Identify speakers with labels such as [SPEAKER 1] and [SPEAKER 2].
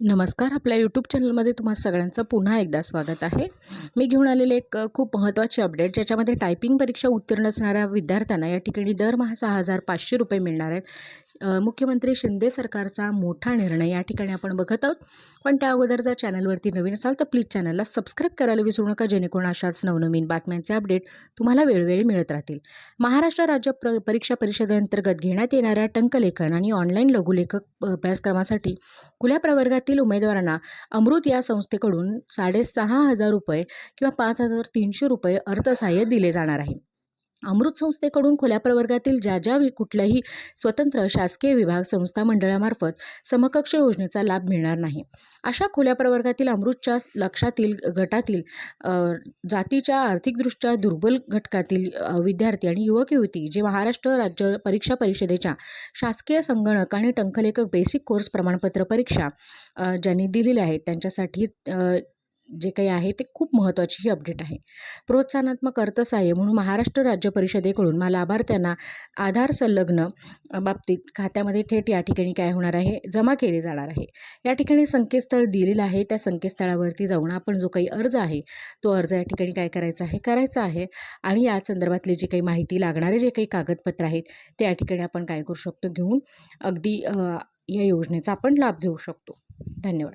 [SPEAKER 1] नमस्कार. आपल्या यूट्यूब चॅनलमध्ये तुम्हा सगळ्यांचं पुन्हा एकदा स्वागत आहे. मी घेऊन आलेले एक खूप महत्त्वाचे अपडेट ज्याच्यामध्ये टायपिंग परीक्षा उत्तीर्ण असणाऱ्या विद्यार्थ्यांना या ठिकाणी दरमहा सहा हजार पाचशे रुपये मिळणार आहेत. मुख्यमंत्री शिंदे सरकारचा मोठा निर्णय या ठिकाणी आपण बघत आहोत. पण त्या अगोदर जर चॅनलवरती नवीन असाल तर प्लीज चॅनलला सबस्क्राईब करायला विसरू नका जेणेकरून अशाच नवनवीन बातम्यांचे अपडेट तुम्हाला वेळोवेळी मिळत राहतील. महाराष्ट्र राज्य प्र परीक्षा परिषदेअंतर्गत घेण्यात येणाऱ्या टंकलेखन आणि ऑनलाईन लघुलेखक अभ्यासक्रमासाठी खुल्या प्रवर्गातील उमेदवारांना अमृत या संस्थेकडून साडेसहा हजार रुपये किंवा पाच हजार तीनशे रुपये अर्थसहाय्य दिले जाणार आहे. अमृत संस्थेकडून खुल्या प्रवर्गातील ज्या ज्या कुठल्याही स्वतंत्र शासकीय विभाग संस्था मंडळामार्फत समकक्ष योजनेचा लाभ मिळणार नाही. अशा खुल्या प्रवर्गातील अमृतच्या लक्षातील गटातील जातीच्या आर्थिकदृष्ट्या दुर्बल घटकातील विद्यार्थी आणि युवक युवती जे महाराष्ट्र राज्य परीक्षा परिषदेच्या शासकीय संगणक आणि टंकलेखक बेसिक कोर्स प्रमाणपत्र परीक्षा ज्यांनी दिलेल्या आहेत त्यांच्यासाठी जे काही आहे ते खूप महत्त्वाची ही अपडेट आहे. प्रोत्साहनात्मक अर्थसहाय्य म्हणून महाराष्ट्र राज्य परिषदेकडून मा लाभार्थ्यांना आधार संलग्न बाबतीत खात्यामध्ये थेट या ठिकाणी काय होणार आहे जमा केले जाणार आहे. या ठिकाणी संकेतस्थळ दिलेलं आहे त्या संकेतस्थळावरती जाऊन आपण जो काही अर्ज आहे तो अर्ज या ठिकाणी काय करायचा आहे करायचा आहे आणि या संदर्भातली जी काही माहिती लागणारे जे काही कागदपत्र आहेत ते या ठिकाणी आपण काय करू शकतो घेऊन अगदी या योजनेचा आपण लाभ घेऊ शकतो. धन्यवाद.